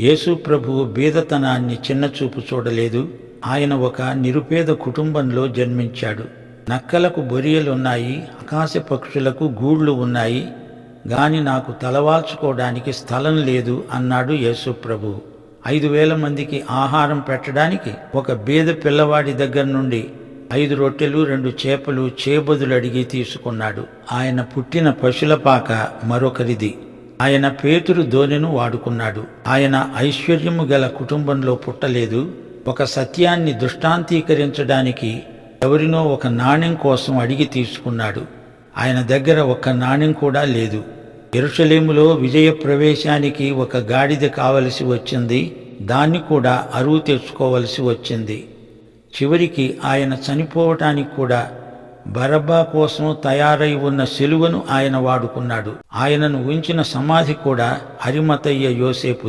యేసు ప్రభువు బీదతనాన్ని చిన్నచూపు చూడలేదు. ఆయన ఒక నిరుపేద కుటుంబంలో జన్మించాడు. నక్కలకు బొరియలున్నాయి ఆకాశ పక్షులకు గూళ్ళు ఉన్నాయి. గాని నాకు తలవాల్చుకోవడానికి స్థలం లేదు అన్నాడు యేసు ప్రభు. ఐదు వేల మందికి ఆహారం పెట్టడానికి ఒక బీద పిల్లవాడి దగ్గర నుండి ఐదు రొట్టెలు రెండు చేపలు చేబదులు అడిగి తీసుకున్నాడు. ఆయన పుట్టిన పశులపాక మరొకరిది. ఆయన పేతురు ధోనిను వాడుకున్నాడు. ఆయన ఐశ్వర్యము గల కుటుంబంలో పుట్టలేదు. ఒక సత్యాన్ని దృష్టాంతీకరించడానికి ఎవరినో ఒక నాణ్యం కోసం అడిగి తీసుకున్నాడు. ఆయన దగ్గర ఒక నాణ్యం కూడా లేదు. ఎరుషలేములో విజయ ప్రవేశానికి ఒక గాడిద కావలసి వచ్చింది. దాన్ని కూడా అరువు తెచ్చుకోవలసి వచ్చింది. చివరికి ఆయన చనిపోవటానికి కూడా బరబ్బా కోసం తయారై ఉన్న సెలువను ఆయన వాడుకున్నాడు. ఆయనను ఉంచిన సమాధి కూడా హరిమతయ్య యోసేపు